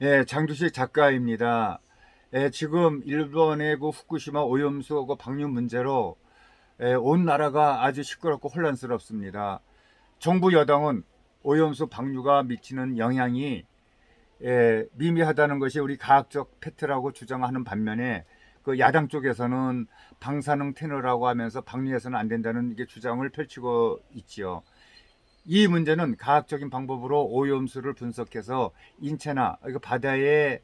예, 장두식 작가입니다. 예, 지금 일본의 그 후쿠시마 오염수 그 방류 문제로 예, 온 나라가 아주 시끄럽고 혼란스럽습니다. 정부 여당은 오염수 방류가 미치는 영향이 예, 미미하다는 것이 우리 과학적 팩트라고 주장하는 반면에 그 야당 쪽에서는 방사능 테너라고 하면서 방류해서는 안 된다는 이게 주장을 펼치고 있지요. 이 문제는 과학적인 방법으로 오염수를 분석해서 인체나 이거 바다에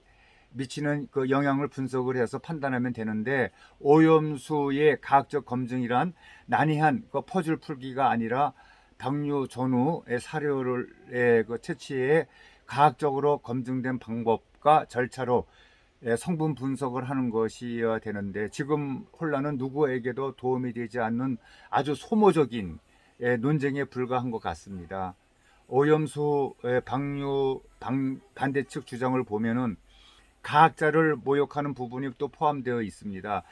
미치는 그 영향을 분석을 해서 판단하면 되는데 오염수의 과학적 검증이란 난이한 그 퍼즐 풀기가 아니라 방류 전후의 사료를 그 채취해 과학적으로 검증된 방법과 절차로 예, 성분 분석을 하는 것이어야 되는데 지금 혼란은 누구에게도 도움이 되지 않는 아주 소모적인 예, 논쟁에 불과한 것 같습니다. 오염수 예, 방류 방, 반대측 주장을 보면은 과학자를 모욕하는 부분이 또 포함되어 있습니다.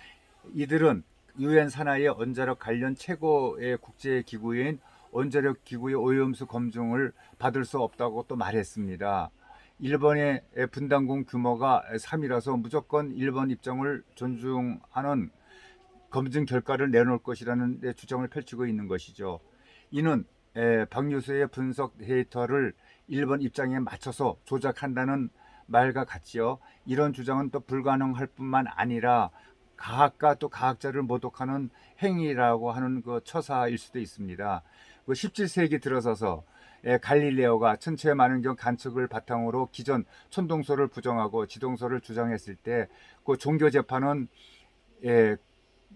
이들은 유엔 산하의 원자력 관련 최고의 국제 기구인 원자력 기구의 오염수 검증을 받을 수 없다고 또 말했습니다. 일본의 분담금 규모가 3이라서 무조건 일본 입장을 존중하는 검증 결과를 내놓을 것이라는 주장을 펼치고 있는 것이죠. 이는 에, 방류수의 분석 데이터를 일본 입장에 맞춰서 조작한다는 말과 같지요. 이런 주장은 또 불가능할 뿐만 아니라 과학과 또 과학자를 모독하는 행위라고 하는 그 처사일 수도 있습니다. 그 17세기 들어서서 에, 갈릴레오가 천체 만원경 관측을 바탕으로 기존 천동설을 부정하고 지동설을 주장했을 때 그 종교 재판은 예,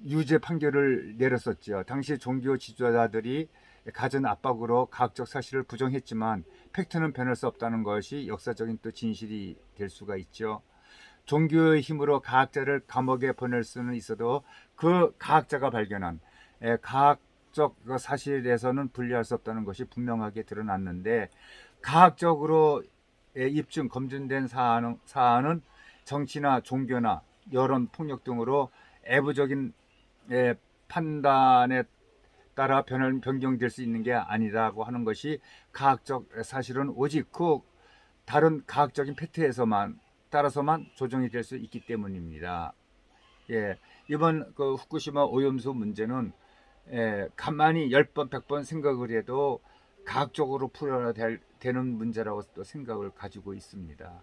유죄 판결을 내렸었죠. 당시 종교 지도자들이 가진 압박으로 과학적 사실을 부정했지만 팩트는 변할 수 없다는 것이 역사적인 또 진실이 될 수가 있죠. 종교의 힘으로 과학자를 감옥에 보낼 수는 있어도 그 과학자가 발견한 에, 과학적 그 사실에서는 분리할 수 없다는 것이 분명하게 드러났는데 과학적으로 에, 입증 검증된 사안은, 사안은 정치나 종교나 여론 폭력 등으로 애부적인 에, 판단에 따라 변할 변경될 수 있는 게 아니라고 하는 것이 과학적 사실은 오직 그 다른 과학적인 팩트에서만 따라서만 조정이 될 수 있기 때문입니다. 예, 이번 그 후쿠시마 오염수 문제는 예, 가만히 10번, 100번 생각을 해도 과학적으로 풀어야 될, 되는 문제라고 또 생각을 가지고 있습니다.